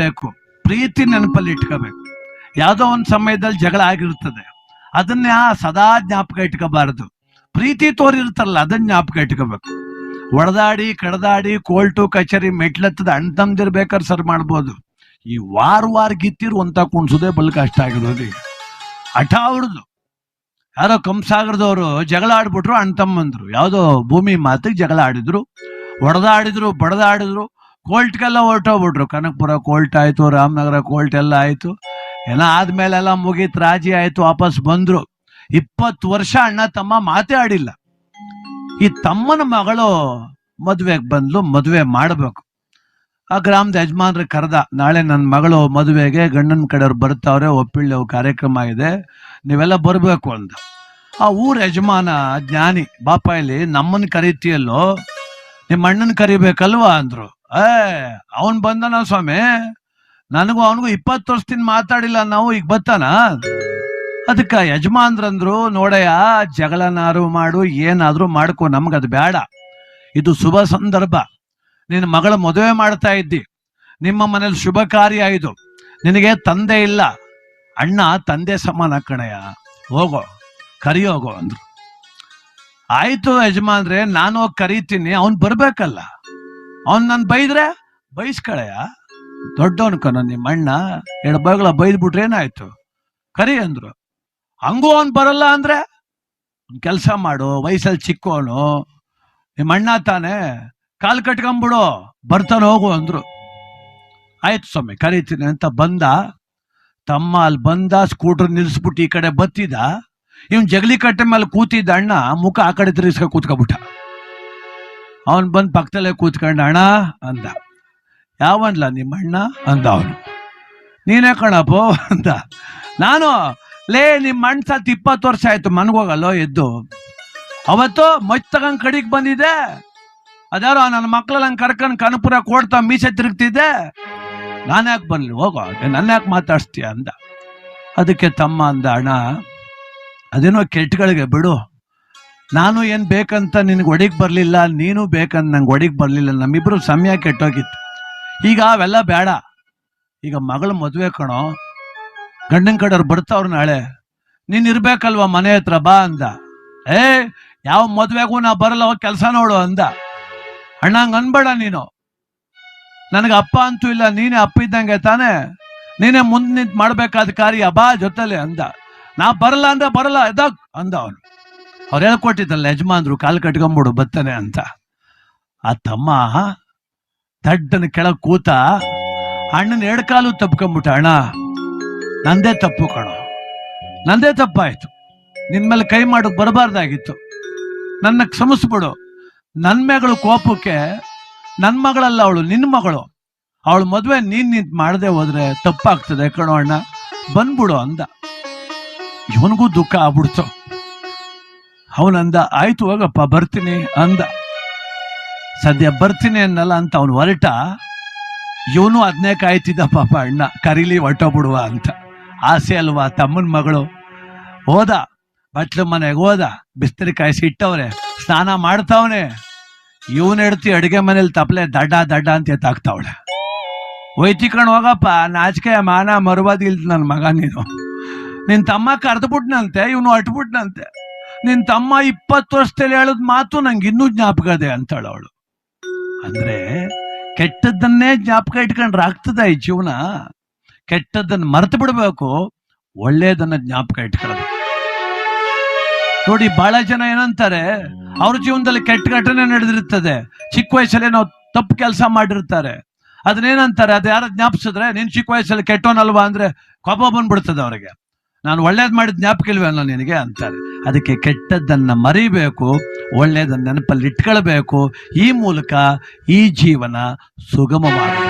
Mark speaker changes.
Speaker 1: ಬೇಕು ಪ್ರೀತಿ ನೆನಪಲ್ಲಿ ಇಟ್ಕೋಬೇಕು. ಯಾವುದೋ ಒಂದು ಸಮಯದಲ್ಲಿ ಜಗಳ ಆಗಿರುತ್ತದೆ. ಅದನ್ನ ಸದಾ ಜ್ಞಾಪಕ ಇಟ್ಕೋಬಾರದು. ಪ್ರೀತಿ ತೋರಿರ್ತಾರಲ್ಲ ಅದನ್ನ ಜ್ಞಾಪಕ ಇಟ್ಕೋಬೇಕು. ಒಡೆದಾಡಿ, ಕಡದಾಡಿ ಕೋಲ್ಟು ಕಚೇರಿ ಮೆಟ್ಲತ್ತದ ಅಣ್ಣ ತಂದಿರ್ಬೇಕಾದ್ರೆ ಸರ್ ಮಾಡ್ಬೋದು. ಈ ವಾರ ವಾರ ಗಿತ್ತಿರು ಅಂತ ಕುಣ್ಸೋದೇ ಬಲ್ ಕಷ್ಟ ಆಗಿರೋದು ಹಠ ಅವ್ರದ್ದು ಯಾರೋ ಕಂಸಾಗರದವರು ಜಗಳ ಆಡ್ಬಿಟ್ರು, ಅಣ್ಣ ತಮ್ಮಂದ್ರು. ಯಾವುದೋ ಭೂಮಿ ಮಾತಿಗೆ ಜಗಳ ಆಡಿದ್ರು. ಒಡೆದಾಡಿದ್ರು, ಬಡದಾಡಿದ್ರು. ಕೋಲ್ಟ್ಗೆಲ್ಲ ಹೊರಟೋಗ್ಬಿಟ್ರು. ಕನಕಪುರ ಕೋಲ್ಟ್ ಆಯ್ತು, ರಾಮನಗರ ಕೋಲ್ಟ್ ಎಲ್ಲ ಆಯ್ತು. ಎಲ್ಲ ಆದ್ಮೇಲೆಲ್ಲ ಮುಗೀತು, ರಾಜಿ ಆಯ್ತು, ವಾಪಸ್ ಬಂದ್ರು. ಇಪ್ಪತ್ತು ವರ್ಷ ಅಣ್ಣ ತಮ್ಮ ಮಾತೇ ಆಡಿಲ್ಲ ಈ ತಮ್ಮನ ಮಗಳು ಮದುವೆಗೆ ಬಂದ್ಲು, ಮದುವೆ ಮಾಡಬೇಕು. ಆ ಗ್ರಾಮದ ಯಜಮಾನ್ರ ಕರೆದ, ನಾಳೆ ನನ್ನ ಮಗಳು ಮದುವೆಗೆ ಗಂಡನ ಕಡೆಯವ್ರು ಬರ್ತಾವ್ರೆ ಒಪ್ಪಿಳ್ಳಿ ಕಾರ್ಯಕ್ರಮ ಇದೆ, ನೀವೆಲ್ಲ ಬರಬೇಕು ಅಂತ ಆ ಊರ ಯಜಮಾನ ಜ್ಞಾನಿ, ಬಾಪ ಇಲ್ಲಿ ನಮ್ಮನ್ನ ಕರಿತೀಯಲ್ಲೋ? ನಿಮ್ಮ ಅಣ್ಣನ ಕರಿಬೇಕಲ್ವಾ? ಅಂದ್ರು. ಅವನ್ ಬಂದನ ಸ್ವಾಮಿ? ನನಗೂ ಅವನಿಗೂ ಇಪ್ಪತ್ತು ವರ್ಷದಿಂದ ಮಾತಾಡಿಲ್ಲ, ನಾವು ಈಗ ಬತ್ತಾನ? ಅದಕ್ಕ ಯಜಮಾನ್ರಂದ್ರು, ನೋಡಯ್ಯ, ಜಗಳನಾರು ಮಾಡು, ಏನಾದ್ರೂ ಮಾಡ್ಕೊ, ನಮ್ಗದು ಬೇಡ ಇದು ಶುಭ ಸಂದರ್ಭ. ನಿನ್ ಮಗಳ ಮದುವೆ ಮಾಡ್ತಾ ಇದ್ದಿ. ನಿಮ್ಮ ಮನೇಲಿ ಶುಭ ಕಾರ್ಯ ಇದು. ನಿನಗೆ ತಂದೆ ಇಲ್ಲ. ಅಣ್ಣ, ತಂದೆ ಸಮಾನ ಕಣಯ್ಯ. ಹೋಗೋ, ಕರಿ ಹೋಗೋ ಅಂದ್ರು. ಆಯ್ತು ಯಜಮಾನ್ರೆ, ನಾನು ಕರೀತೀನಿ, ಅವ್ನ್ ಬರ್ಬೇಕಲ್ಲ. ಅವ್ನ್ ನನ್ ಬೈದ್ರೆ ಬೈಸ್ಕಳೆಯ? ದೊಡ್ಡವನ್ ಕಣ ನಿಮ್ಮ ಅಣ್ಣ, ಎರಡು ಬೈಗಳ ಬೈದ್ಬಿಟ್ರೆ ಏನಾಯ್ತು? ಕರಿ ಅಂದ್ರು. ಹಂಗೂ ಅವ್ನು ಬರಲ್ಲ ಅಂದ್ರೆ? ಕೆಲಸ ಮಾಡು ವಯಸ್ಸಲ್ಲಿ ಚಿಕ್ಕವನು ನಿಮ್ಮ ಅಣ್ಣ ತಾನೆ ಕಾಲ್ ಕಟ್ಕೊಂಬಿಡು, ಬರ್ತಾನೆ ಹೋಗು ಅಂದ್ರು. ಆಯ್ತು ಸ್ವಾಮಿ, ಕರೀತೀನಿ ಅಂತ ಬಂದ. ತಮ್ಮ ಅಲ್ಲಿ ಬಂದ, ಸ್ಕೂಟರ್ ನಿಲ್ಸ್ಬಿಟ್ಟು ಈ ಕಡೆ ಬತ್ತಿದ. ಇವನ್ ಜಗಲಿ ಕಟ್ಟೆ ಮೇಲೆ ಕೂತಿದ್ದ ಅಣ್ಣ, ಮುಖ ಆ ಕಡೆ ತಿರುಗಿಸ್ಕೊ ಕೂತ್ಕೊಬಿಟ್ಟ. ಅವನ್ ಬಂದ್ ಪಕ್ಕದಲ್ಲೇ ಕೂತ್ಕೊಂಡ, ಅಣ್ಣ, ಅಂದ. ಯಾವನ್ಲ? ನಿಮ್ಮ ಅಣ್ಣ? ಅಂದ ಅವನು. ನೀನೇ ಕಣಪ್ಪ ಅಂತ ನಾನು, ಲೇ, ನಿಮ್ಮ ಅಣ್ಣ ಸತ್ ಇಪ್ಪತ್ತು ವರ್ಷ ಆಯ್ತು, ಮನ್ಗೋಗಲ್ಲೋ ಎದ್ದು. ಅವತ್ತು ಮಚ್ ತಗೊಂಡ್ ಕಡಿಗ್ ಬಂದಿದೆ ಅದಾರೋ ನನ್ನ ಮಕ್ಕಳು ನಂಗೆ ಕರ್ಕೊಂಡ್ ಕನಪುರ ಕೊಡ್ತಾ ಮೀಸೆ ತಿರುಗ್ತಿದ್ದೆ. ನಾನು ಯಾಕೆ ಬರ್ಲಿ? ಹೋಗೋ ನನ್ನ ಯಾಕೆ ಮಾತಾಡ್ಸ್ತೀಯ? ಅಂದ. ಅದಕ್ಕೆ ತಮ್ಮ ಅಂದ, ಅಣ್ಣ, ಅದೇನೋ ಕೆಟ್ಟಗಳಿಗೆ ಬಿಡು. ನಾನು ಏನ್ ಬೇಕಂತ ನಿನಗೆ ಒಡಿಗೆ ಬರ್ಲಿಲ್ಲ, ನೀನು ಬೇಕಂತ ನಂಗೆ ಒಡಿಗ್ ಬರ್ಲಿಲ್ಲ, ನಮ್ಮಿಬ್ರು ಸಮಯ ಕೆಟ್ಟೋಗಿತ್ತು. ಈಗ ಅವೆಲ್ಲ ಬೇಡ. ಈಗ ಮಗಳ ಮದುವೆ ಕಣೋ, ಗಂಡನ ಕಡೆಯವ್ರು ಬರ್ತಾವ್ರು ನಾಳೆ. ನೀನ್ ಇರ್ಬೇಕಲ್ವಾ ಮನೆ ಹತ್ರ, ಬಾ ಅಂದ. ಏ, ಯಾವ ಮದ್ವೆಗೂ ನಾ ಬರಲ್ಲ, ಹೋಗಿ ಕೆಲಸ ನೋಡು ಅಂದ. ಅಣ್ಣ, ಹಂಗ್ ಅನ್ಬೇಡ ನೀನು. ನನಗೆ ಅಪ್ಪ ಅಂತೂ ಇಲ್ಲ, ನೀನೇ ಅಪ್ಪ ಇದ್ದಂಗೆ ತಾನೇ. ನೀನೇ ಮುಂದೆ ನಿಂತು ಮಾಡ್ಬೇಕಾದ ಕಾರ್ಯ ಬಾ ಜೊತೆಲಿ ಅಂದ. ನಾ ಬರಲ್ಲ ಅಂದ್ರೆ ಬರಲ್ಲ ಅಂದ ಅವನು. ಅವ್ರು ಹೇಳ್ಕೊಟ್ಟಿದ್ದಲ್ಲ ಯಜಮಾನ್ರು ಕಾಲು ಕಟ್ಕೊಂಬಿಡು ಬತ್ತಾನೆ ಅಂತ. ಆ ತಮ್ಮ ದಡ್ಡನ ಕೆಳ ಕೂತ ಅಣ್ಣನ ಎರಡು ಕಾಲು ತಪ್ಕೊಂಬಿಟ್ಟ, ಅಣ್ಣ, ನಂದೇ ತಪ್ಪು ಕಣೋ. ನಂದೇ ತಪ್ಪಾಯ್ತು. ನಿನ್ ಮೇಲೆ ಕೈ ಮಾಡೋಕ್ ಬರಬಾರ್ದಾಗಿತ್ತು. ನನ್ನ ಕ್ಷಮಿಸ್ಬಿಡು. ನನ್ ಮಗಳು ಕೋಪಕ್ಕೆ ನನ್ ಮಗಳಲ್ಲ ಅವಳು, ನಿನ್ ಮಗಳು. ಅವಳು ಮದುವೆ ನೀನ್ ನಿಂತ್ ಮಾಡದೆ ಹೋದ್ರೆ ತಪ್ಪಾಗ್ತದೆ ಕಣೋ ಅಣ್ಣ. ಬಂದ್ಬಿಡು ಅಂದ. ಇವನಿಗೂ ದುಃಖ ಆಗ್ಬಿಡ್ತು. ಅವನಂದ, ಆಯ್ತು ಹೋಗಪ್ಪ, ಬರ್ತೀನಿ ಅಂದ. ಸದ್ಯ ಬರ್ತೀನಿ ಅನ್ನಲ್ಲ ಅಂತ ಅವನು ಹೊರಟ. ಇವನು ಅದನ್ನೇ ಕಾಯ್ತಿದ್ದ ಪಾಪ ಅಣ್ಣ, ಕರೀಲಿ ಹೊಟ್ಟೋಗ್ಬಿಡುವ ಅಂತ. ಆಸೆ ಅಲ್ವಾ ತಮ್ಮನ ಮಗಳು? ಹೋದ, ಬಟ್ಲು ಮನೆಗೆ ಹೋದ, ಬಿಸ್ತರಿ ಕಾಯಿಸಿ ಇಟ್ಟವ್ರೆ, ಸ್ನಾನ ಮಾಡ್ತಾವನೆ. ಇವನ್ ಹೆಡ್ತಿ ಅಡಿಗೆ ಮನೇಲಿ ತಪ್ಪಲೆ ದಡ್ಡ ದಡ್ಡ ಅಂತ ಎತ್ತಾಕ್ತಾವಳೆ. ಒಯ್ತಿಕೊಂಡು ಹೋಗಪ್ಪ, ನಾಚಿಕೆ, ಮಾನ ಮರುವಾದ ಇಲ್ದ ನನ್ನ ಮಗ ನೀನು. ನಿನ್ ತಮ್ಮ ಕರೆದ್ಬಿಟ್ನಂತೆ, ಇವನು ಅಟ್ಬಿಟ್ನಂತೆ. ನಿನ್ ತಮ್ಮ ಇಪ್ಪತ್ತು ವರ್ಷದಲ್ಲಿ ಹೇಳದ್ ಮಾತು ನಂಗೆ ಇನ್ನೂ ಜ್ಞಾಪಕ ಇದೆ ಅಂತಾಳು ಅವಳು ಅಂದ್ರೆ ಕೆಟ್ಟದ್ದನ್ನೇ ಜ್ಞಾಪಕ ಇಟ್ಕೊಂಡ್ರೆ ಆಗ್ತದ ಈ ಜೀವನ? ಕೆಟ್ಟದ್ದನ್ನ ಮರೆತು ಬಿಡ್ಬೇಕು, ಒಳ್ಳೇದನ್ನ ಜ್ಞಾಪಕ ಇಟ್ಕೊಳ್ಳೋದು. ನೋಡಿ ಬಹಳ ಜನ ಏನಂತಾರೆ, ಅವ್ರ ಜೀವನದಲ್ಲಿ ಕೆಟ್ಟ ಘಟನೆ ನಡೆದಿರ್ತದೆ. ಚಿಕ್ಕ ವಯಸ್ಸಲ್ಲಿ ನಾವು ತಪ್ಪು ಕೆಲಸ ಮಾಡಿರ್ತಾರೆ. ಅದನ್ನೇನಂತಾರೆ, ಅದು ಯಾರ ಜ್ಞಾಪಿಸಿದ್ರೆ, ನೀನ್ ಚಿಕ್ಕ ವಯಸ್ಸಲ್ಲಿ ಕೆಟ್ಟೋನಲ್ವಾ ಅಂದ್ರೆ ಕೋಪ ಬಂದ್ಬಿಡ್ತದೆ ಅವ್ರಿಗೆ. ನಾನು ಒಳ್ಳೇದ್ ಮಾಡಿದ ಜ್ಞಾಪಕ ಇಲ್ವೇನೋ ನಿನಗೆ ಅಂತಾರೆ. ಅದಕ್ಕೆ ಕೆಟ್ಟದ್ದನ್ನು ಮರಿಬೇಕು ಒಳ್ಳೆಯದನ್ನು ನೆನಪಲ್ಲಿ ಇಟ್ಕೊಳ್ಬೇಕು. ಈ ಮೂಲಕ ಈ ಜೀವನ ಸುಗಮವಾಗುತ್ತೆ